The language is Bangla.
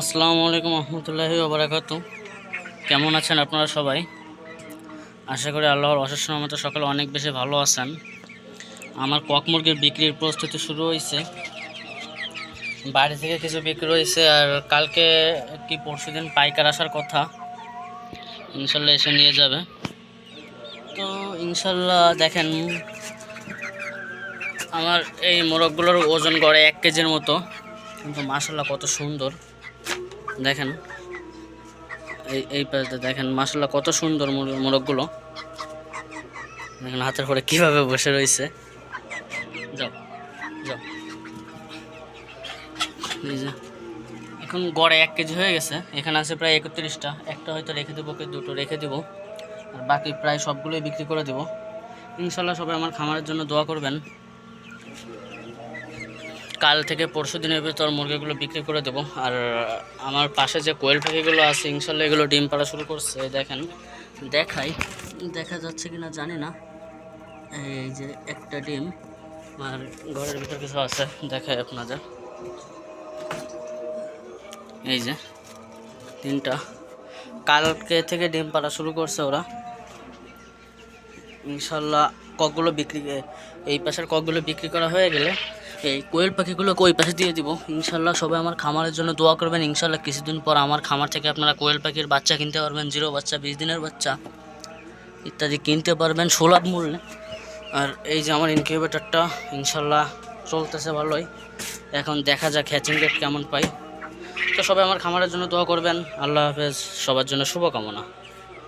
আসসালামু আলাইকুম রহমতুল্লাহি ওবরাকাত কেমন আছেন আপনারা সবাই? আশা করি আল্লাহর অশেষ মতো সকালে অনেক বেশি ভালো আছেন। আমার কক মুরগির বিক্রির প্রস্তুতি শুরু হয়েছে বাড়ি থেকে কিছু বিক্রি হয়েছে আর কালকে কি পরশু দিন পাইকার আসার কথা। ইনশাল্লাহ এসে নিয়ে যাবে। তো ইনশাল্লাহ দেখেন, আমার এই মোরগগুলোর ওজন গড়ে এক কেজির মতো। কিন্তু মাসাল্লাহ কত সুন্দর। দেখেন, এই এই পাশে দেখেন মাসাল্লাহ কত সুন্দর মোর- মোরগগুলো। দেখেন হাতের পরে কীভাবে বসে রয়েছে। যাও যাও। এখন গড়ে এক কেজি হয়ে গেছে। এখানে আছে প্রায় একত্রিশটা। একটা হয়তো রেখে দেবো দুটো রেখে দেবো। আর বাকি প্রায় সবগুলোই বিক্রি করে দেবো। ইনশাল্লাহ সবাই আমার খামারের জন্য দোয়া করবেন। কাল থেকে পরশু দিনের ভিতর মুরগিগুলো বিক্রি করে দেবো। আর আমার পাশে যে কোয়েল পাখিগুলো আছে, ইনশাল্লাহ এগুলো ডিম পাড়া শুরু করছে দেখেন। দেখাই, দেখা যাচ্ছে কি না জানি না। এই যে একটা ডিম, আর ঘরের ভিতর কিছু আছে, দেখাই আপনাদের। এই যে তিনটা কালকে থেকে ডিম পাড়া শুরু করছে ওরা। ইনশাল্লাহ ককগুলো বিক্রি, এই পাশের ককগুলো বিক্রি করা হয়ে গেলে এই কোয়েল পাখিগুলোকে ওই পাশে দিয়ে দিব। ইনশাল্লাহ সবাই আমার খামারের জন্য দোয়া করবেন। ইনশাল্লাহ কিছুদিন পর আমার খামার থেকে আপনারা কোয়েল পাখির বাচ্চা কিনতে পারবেন, জিরো বাচ্চা, বিশ দিনের বাচ্চা ইত্যাদি কিনতে পারবেন সুলভ মূল্যে। আর এই যে আমার ইনকিউবেটরটা ইনশাল্লাহ চলতেছে ভালোই। এখন দেখা যাক হ্যাচিং রেট কেমন পাই। তো সবাই আমার খামারের জন্য দোয়া করবেন। আল্লাহ হাফেজ। সবার জন্য শুভকামনা।